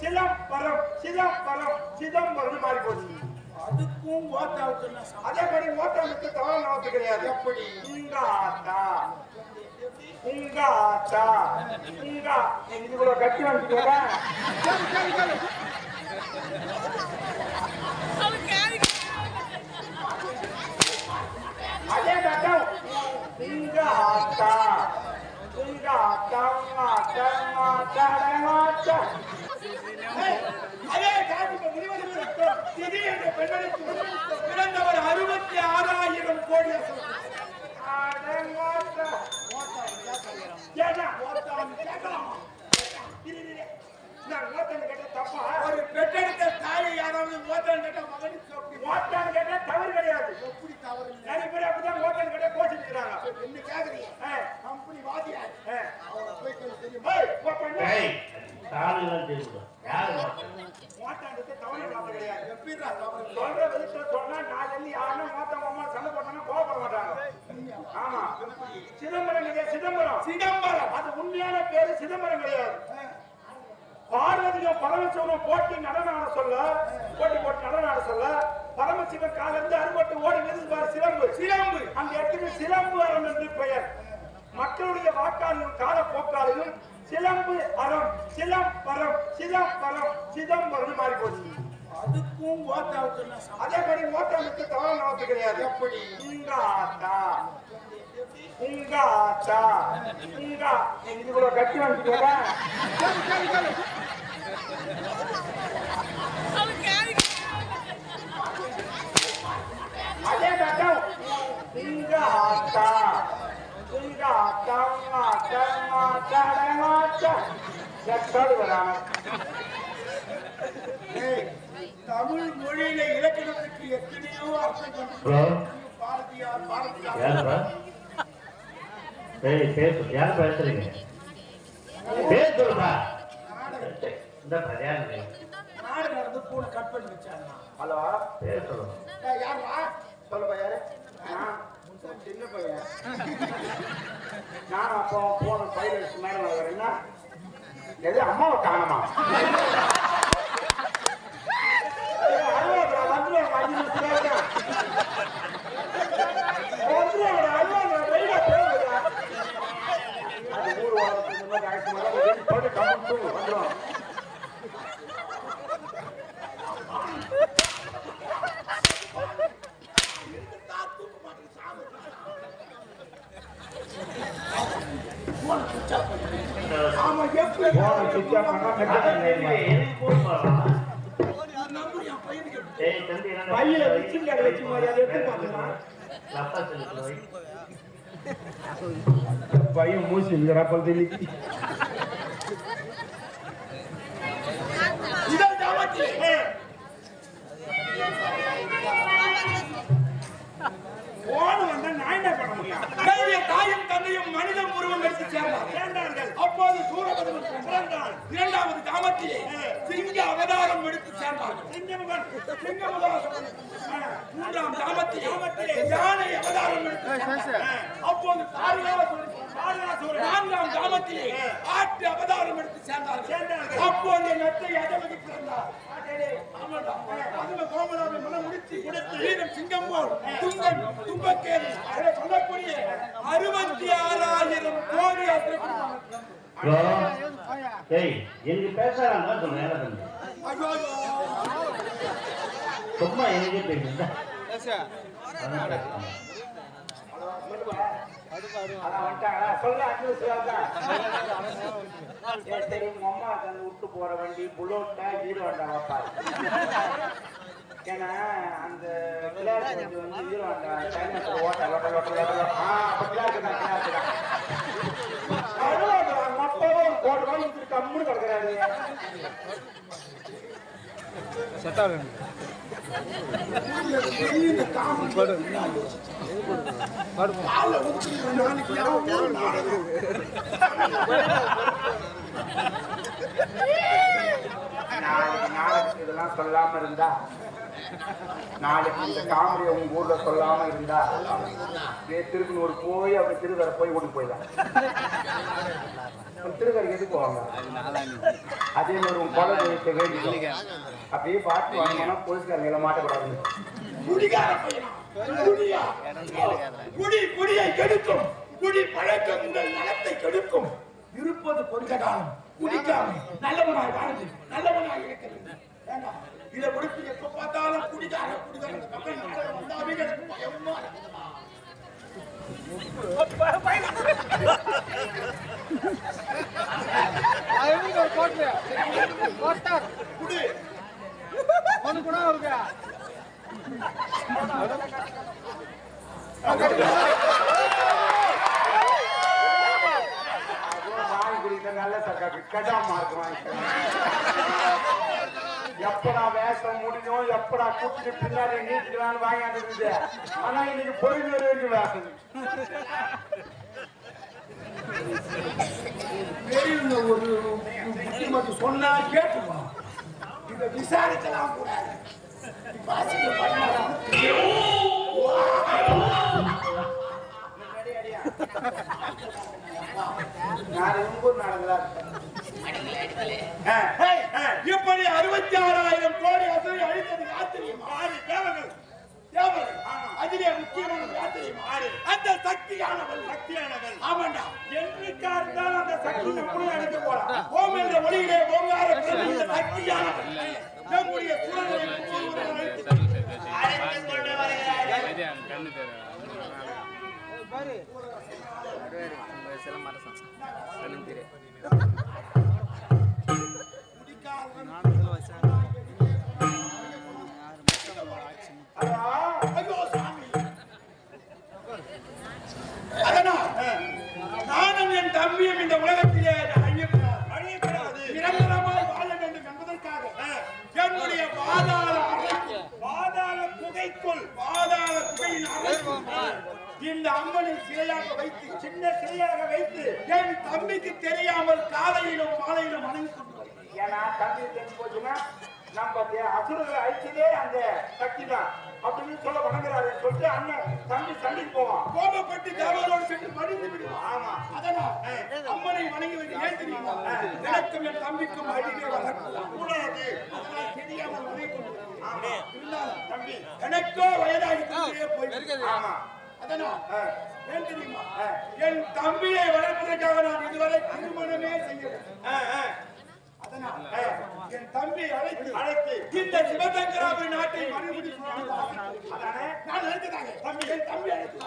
சிலம்பரம் சிதம்பரம் சிதம்பரம் மாறி போச்சு. அதுக்கும் ஓட்டாவுக்கு? அதே மாதிரி ஓட்டமுக்கு தவறு நமக்கு கிடையாது. எப்படி? உங்க ஆத்தா. உங்க ஆத்தா. உங்க இவ்வளவு கட்டி சரி. அதே கட்டம். உங்க ஆத்தா. பிறந்தவர் அறுபத்தி ஆறாயிரம் கோடி தப்பா? ஒரு பெற்றெடுத்த தாயை யாராவது ஓட்டான்னு கேட்ட மகனுக்கு அப்படி கேட்டா தவறு கிடையாது எப்படி தவறு நிறைய பேர் அப்படிதான் ஓட்டான்னு கேட்டா கோச்சிக்கிறாங்க என்ன கேக்குறீங்க சிதம்பரம் கிடையாது சிதம்பரம். சிதம்பரம். அது உண்மையான பேரு சிதம்பரம் கிடையாது. பார்வதியும் பரமசிவனும் போட்டி நடனம் ஆட சொல்ல போட்டி போட்டு நடனம் ஆட சொல்ல பரமசிவன் கால இருந்து அறுபட்டு ஓடி மிதிப்பாரு சிலம்பு. சிலம்பு. அந்த இடத்துக்கு சிலம்பு என்று பெயர். மக்களுடைய வாக்காளர்கள் கால போக்காளையும் சிலம்பு அறம் சிலம்பரம் சிதம்பரம் சிதம்பரம் மாறி போச்சு அதுக்கும் ஓட்டாவுக்கு? அதே மாதிரி ஓட்டமுக்கு தவறு நமக்கு கிடையாது. எப்படி? உங்க ஆத்தா. உங்க ஆத்தா. உங்க இவ்வளவு கட்டி வந்துட்டீங்களா சரி, சரி, சரி. அதே கட்டம் உங்க ஆத்தா உங்க ஆத்தா உங்க ஆத்தா உங்க ஆத்தா உங்க ஆத்தா எத்தோடு வராம ஏய், தமிழ் மொழியில இலக்கணத்துக்கு எத்தனையோ. கண்டுபிடிச்சு பாரதியார் பாரதியார் ஏய் பேசு. யார் பேசுறீங்க? சொல்லுப்பா. இந்த யாரு நாடு நடந்து பூனை கட் பண்ணி வச்சாங்க ஹலோ? ஏய், யாருடா சொல்லுப்பா யாரு? சின்ன பையன். நான் அப்போ போன பைலட் மேடம் வரேன்னா எது அம்மாவை காணமா? போட்டு வந்துருவாங்க, வந்துடும் ஏய் தம்பி என்ன பையில விசில் கடை வச்சு மாதிரி அதை எடுத்து பார்க்கலாம் லப்பா சொல்லி போய் பையன் மூசி இருக்கிறா பல்தலிக்கு இரண்டாவது காமத்திலே சிங்க அவதாரம் எடுத்து சேர்ந்தார்கள். மூன்றாம் காமத்திலே யானை அவதாரம் எடுத்து. அப்போது. நான்காம் காமத்திலே ஆட்டு அவதாரம் எடுத்து சேர்ந்தார்கள். அப்போது நெட்டை அதவதி பிறந்தார். சொல்லக்கூடிய அறுபத்தி ஆறாயிரம் கோடி சரி ஏய் எனக்கு பேசுறாங்க சொன்னேன் தம்பி? சும்மா எனக்கே பேசுங்க அம்மா தந்து விட்டு போற வண்டி புல்லோட்டா ஹீரோ வாப்பா ஏன்னா அந்த கிளாஸ் வண்டி லொட்ட லொட்ட லொட்ட ஆ அப்ப கிளாஸ் தான் கிளாஸ் தான் அழுவாதடா, மொத்தமா ஒரு கோடி ரூபாய் கொடுத்துட்டு கம்முனு கிடக்குறாரு. இந்த காமன் காலை ஊத்தி நாளைக்கு ஒரு நாடகம். நாளைக்கு நாளைக்கு இதெல்லாம் சொல்லாம இருந்தா நாளைக்கு இந்த காமெடியை உங்க ஊர்ல சொல்லாம இருந்தா அப்படியே திருக்குனூர் போய் அப்படி திருவரை போய் ஓடி போயிடலாம். திருக்கறி எதுக்கு போவாங்க? அதே மாதிரி உன் கொலை அப்படியே பார்த்து வாங்கினா போலீஸ்காரங்க எல்லாம் மாட்டக்கூடாது. குடி குடியை கெடுக்கும். குடி பழக்கம் உங்கள் நலத்தை கெடுக்கும். இருப்பது கொஞ்ச காலம். குடிக்காம நல்லவனாய் வாழ்ந்து நல்லவனாய் இருக்கிறது. இதை கொடுத்து எப்ப பார்த்தாலும் குடிகார குடிகார வந்தாவே எனக்கு பயமா அவனுக்கு ஒரு கோட்டு கோட்டார் குடி ஒன்று கூட இருக்கு வாங்கி குடிக்கிற நல்ல சர்க்காக்கு கெடா. மார்க் எப்படா வேஷம் முடிஞ்சோம் எப்படா கூட்டிட்டு பின்னாடி நீட்டிக்கலாம்னு வாங்கி இருக்குது ஆனா இன்னைக்கு பொழுது வேஷம் பெரியவங்க ஒரு புத்திமதி சொன்னா கேட்டுமா இதை விசாரிக்கலாம் கூடாது இப்ப இப்படி அறுபத்தி ஆறாயிரம் கோடி அசை அழித்தது யார் ஆறு தேவை தேவர்கள் அதிலே முக்கியமான அந்த சக்தியானவள் சக்தியானவள் ஆமாண்டா. என்னைக்கா இருந்தாலும் அந்த சக்தி போறான் ஓம் என்ற ஒளியிலே ஓங்கார சக்தியானவள் நம்முடைய அதனால் நானும் என் தம்பியும் இந்த உலகத்திலே அழியக்கூடாது அழியக்கூடாது நிரந்தரமாய் வாழ வேண்டும் என்பதற்காக என்னுடைய பாதாள அறைக்கு பாதாள குகைக்குள் பாதாள குகையின் அறைக்குள் இந்த அம்மனை சிலையாக வைத்து சின்ன சிலையாக வைத்து என் தம்பிக்கு தெரியாமல் காலையிலும் மாலையிலும் வணங்கி ஏன்னா தம்பி தெரிஞ்சு போச்சுன்னா நம்ம அசுரர்களை அழிச்சதே அந்த சக்தி தான். அப்படின்னு சொல்ல வணங்குறாரு சொல்லிட்டு அண்ணன் தம்பி சண்டைக்கு போவான். கோபப்பட்டு தேவரோடு சென்று மடிந்து விடுவான். ஆமா. அதனால் அம்மனை வணங்கி வந்து ஏன் தெரியுமா? எனக்கும் என் தம்பிக்கும் அழிவே வரக்கூடாது கூடாது. அதனால் தெரியாமல் வணங்கி. ஆமா. இருந்தாலும் தம்பி. எனக்கோ வயதாகி கொண்டே போய் ஆமா. அதனால். ஏன் தெரியுமா? என் தம்பியை வளர்ப்பதற்காக நான் இதுவரை திருமணமே செய்யவில்லை. என் தம்பியை அழைத்து அழைத்து இந்த சிவசங்கராபுரி நாட்டை மறுபடி நான் நினைத்ததாக தம்பி என் தம்பி அழைத்து